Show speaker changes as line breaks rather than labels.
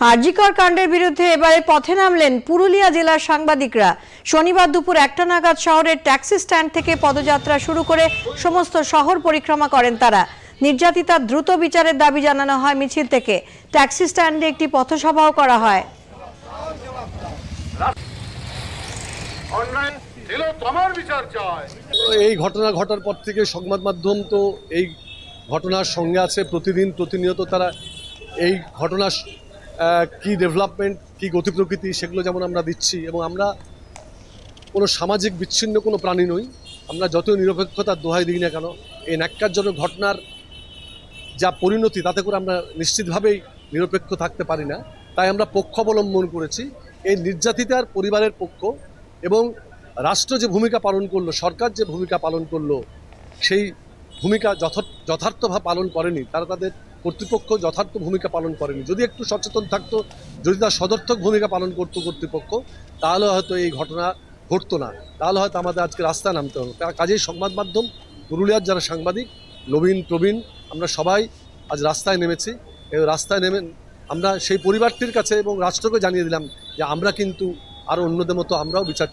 আরজিকর কাণ্ডের বিরুদ্ধে এবারে পথে নামলেন পুরুলিয়া জেলার সাংবাদিকরা। শনিবার দুপুর একটা নাগাদ শহরের ট্যাক্সি স্ট্যান্ড থেকে পদযাত্রা শুরু করে সমস্ত শহর পরিক্রমা করেন তারা। নির্যাতিতার দ্রুত বিচারের দাবি জানানো হয় মিছিল থেকে। ট্যাক্সি স্ট্যান্ডে একটি পথসভাও করা হয়।
এই ঘটনা ঘটার পর থেকে সংবাদ মাধ্যম তো এই ঘটনার সঙ্গে আছে প্রতিদিন প্রতিনিয়ত তারা এই ঘটনার আহ, কি ডেভেলপমেন্ট কি গতি প্রকৃতি, সেগুলো যেমন আমরা দিচ্ছি এবং আমরা কোনো সামাজিক বিচ্ছিন্ন কোনো প্রাণী নই। আমরা যতই নিরপেক্ষতার দোহাই দিই না কেন, এই ন্যাক্কারজনক ঘটনার যা পরিণতি, তাতে করে আমরা নিশ্চিতভাবেই নিরপেক্ষ থাকতে পারি না। তাই আমরা পক্ষ অবলম্বন করেছি। এই নির্যাতিতার পরিবারের পক্ষ এবং রাষ্ট্র যে ভূমিকা পালন করল, সরকার যে ভূমিকা পালন করল, সেই ভূমিকা যথা- যথার্থভাবে পালন করেনি, তারা তাদের কর্তৃপক্ষ যথার্থ ভূমিকা পালন করেনি। যদি একটু সচেতন থাকতো, যদি তার সদর্থক ভূমিকা পালন করতো কর্তৃপক্ষ, তাহলে হয়তো এই ঘটনা ঘটতো না। তাহলে হয়তো আমাদের আজকে রাস্তায় নামতে হতো। কাজেই সংবাদ মাধ্যম, পুরুলিয়ার যারা সাংবাদিক, নবীন, প্রবীণ, আমরা সবাই আজ রাস্তায় নেমেছি। এবং রাস্তায় নেমে আমরা সেই পরিবারটির কাছে এবং রাষ্ট্রকে জানিয়ে দিলাম যে আমরা কিন্তু আরও অন্যদের মতো আমরাও বিচার